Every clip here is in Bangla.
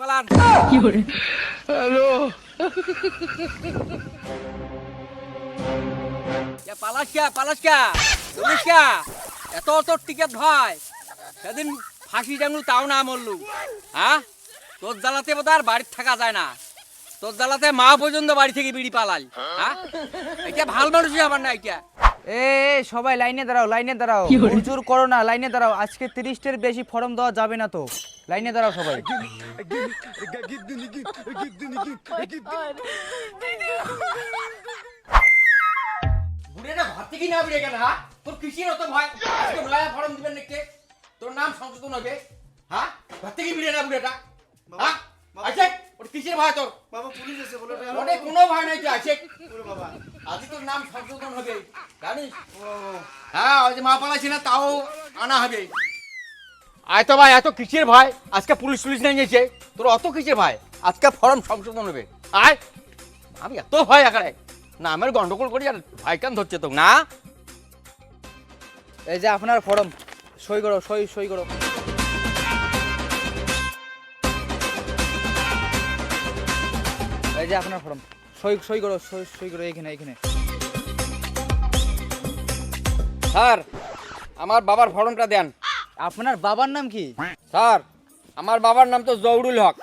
পালান। এত তোর টিকিট হয়। সেদিন ফাঁসি তাও না মরলু। হ্যাঁ তোর জ্বালাতে বোধ আর বাড়ির থাকা যায় না। তোর জ্বালাতে মা পর্যন্ত বাড়ি থেকে বিড়ি পালাল হ্যাঁ এটা ভালো মানুষই আমার না এটা এ এ, সবাই লাইনে দাঁড়াও লাইনে দাঁড়াও। হুজুর করো? না লাইনে দাঁড়াও। আজকে তিরিশটার বেশি ফর্ম দেওয়া যাবে না তো। লাইনে দাঁড়াও সবাই। বুড়েটা ঘর থেকে না বেরিয়ে গেল হ্যাঁ? তোর কৃষির অত ভয়? আজকে নয়া ফর্ম দিবেন নাকি? তোর নাম সংশোধন হবে হ্যাঁ? ঘর থেকে বেরিয়ে না বুড়েটা হ্যাঁ? আছে? ওর কিসের ভয় তোর। বাবা পুলিশ এসে বলে ওরে কোনো ভয় নাই তুই আছে? বাবা। আজ তোর নাম সংশোধন হবে জানিস? হ্যাঁ ওই যে মা পালাইছি না তাও আনা হবে। আয় তো ভাই এত কিসের ভাই? আজকে পুলিশ পুলিশ নিয়ে গেছে। তোর অত কিসের ভাই? আজকে ফর্ম সংশোধন হবে। আয়। আমি এত ভয় একারে। না, আমার গন্ডগোল করি আর ভয় কেন ধরছে তো না। এই যে আপনার ফর্ম, সই করো, সই সই করো। এই যে আপনার ফর্ম, সই সই করো, সই সই করো, এইখানে এইখানে। স্যার, আমার বাবার ফর্মটা দেন। আপনার বাবার নাম কি? স্যার আমার বাবার নাম তো জৌরুল হক।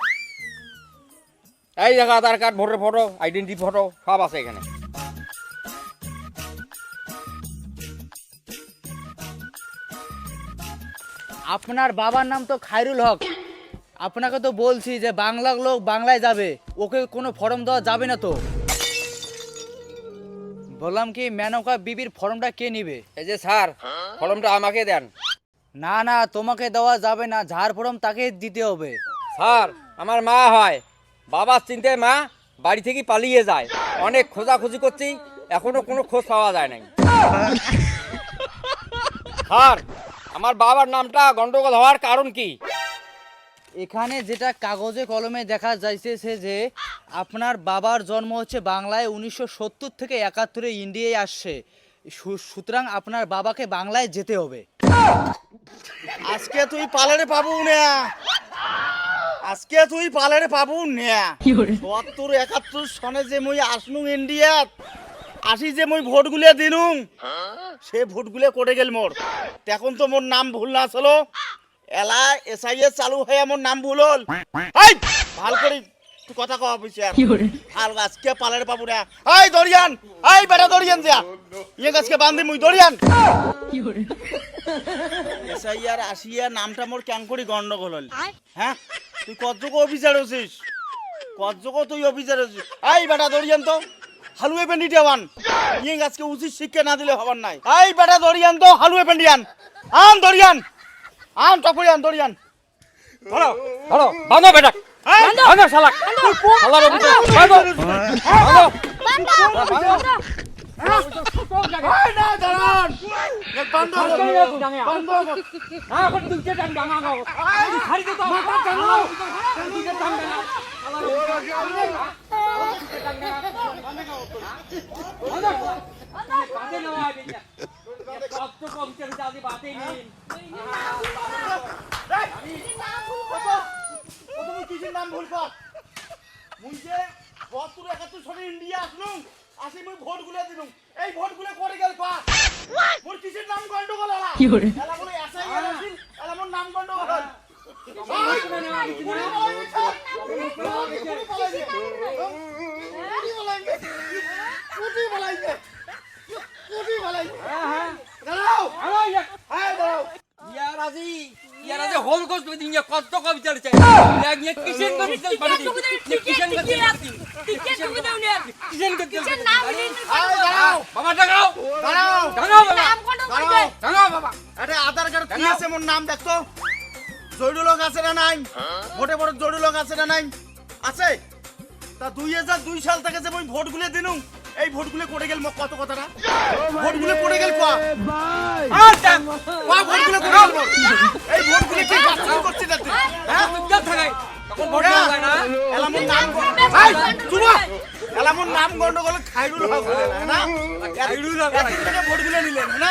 এই দেখা Aadhaar card voter photo identity photo সব আছে এখানে। আপনার বাবার নাম তো খায়রুল হক। আপনাকে তো বলছি যে বাংলার লোক বাংলায় যাবে ওকে কোনো ফর্ম দেওয়া যাবে না তো। বললাম কি মেনকা বিবির ফর্মটা কে নিবে? এই যে স্যার ফর্মটা আমাকে দেন। না না তোমাকে দেওয়া যাবে না। যার ফর্ম তাকে দিতে হবে। স্যার আমার মা হয়। বাবার চিন্তায় মা বাড়ি থেকে পালিয়ে যায়। অনেক খোঁজাখুঁজি করছি এখনও কোনো খোঁজ পাওয়া যায় নাই। স্যার আমার বাবার নামটা গন্ডগোল হওয়ার কারণ কি? এখানে যেটা কাগজে কলমে দেখা যাইতেছে যে আপনার বাবার জন্ম হচ্ছে বাংলায় উনিশশো সত্তর থেকে একাত্তরে ইন্ডিয়ায় আসছে। সুতরাং আপনার বাবাকে বাংলায় যেতে হবে। আজকে তুই পালারে পাবো না। আজকে তুই পালারে পাবো না। সত্তর একাত্তর সনে যে মুই আসনু ইন্ডিয়াত আসি যে মুই ভোট গুলে দিনু সে ভোট গুলে করে গেল মোর। এখন তো মোর নাম ভুল না আসলো। এলা এসআইএস চালু হয়ে মোর নাম ভুল হল। এই, ভালো করে। তুই কথা কওয়া পয়সা ভালো আজকে পালারে পাবো না এই দরিয়ান এই বেটা দরিয়ান যা। ইয়ে গাছকে বান্ধি মুই দরিয়ান এসআইআর আসিয়া নামটা মোর কেন করি গন্ডগোল হল। হ্যাঁ? তুই কতযোগ্য অফিসার হচ্ছিস কতযোগ্য তুই অফিসার হচ্ছিস এই বেটা দরিয়ান তো হালুয়ে পেন্ডি দেওয়ান ইয়ে গাছকে উচিত শিক্ষা না দিলে হবার নাই। এই বেটা দরিয়ান তো হালুয়ে পেন্ডি আন। দরিয়ান আন টপরি আন দরিয়ান ধরো ধরো। বাঁধো বেটা নাম ভুল কর মুই যে বত্তর একাত্তর সনে ইন্ডিয়া আসলুম আসি মুই ভোট গুলে দিলুম। এই ভোট গুলে করে গেল পাস। মোর কিসের নাম গন্ডগোল হলা কি করে? এলা বলে এসআই আসিল এলা মোর নাম গন্ডগোল কত কবি চলছে ইয়া ইয়া কিসেন আধার কার্ড কি আছে? মোর নাম দেখতো। জড়িত লোক আছে না নাই? ভোটে ভোটে জড়িত লোক আছে না নাই? আছে? তা দুই হাজার দুই সাল থেকে যে মই ভোটগুলো দিনু এই ভোটগুলো করে গেল মোক কত কথাটা? ভোটগুলো করে গেল কোয়া? কোয়া ভোটগুলো করে গেল? এই ভোটগুলো কি বাতিল করছি না তুই? হ্যাঁ? এলামুর নাম এই, এলামুর নাম গন্ডগোল খাইরুল হক বলে না? এতদিন থেকে ভোটগুলো নিলেন না?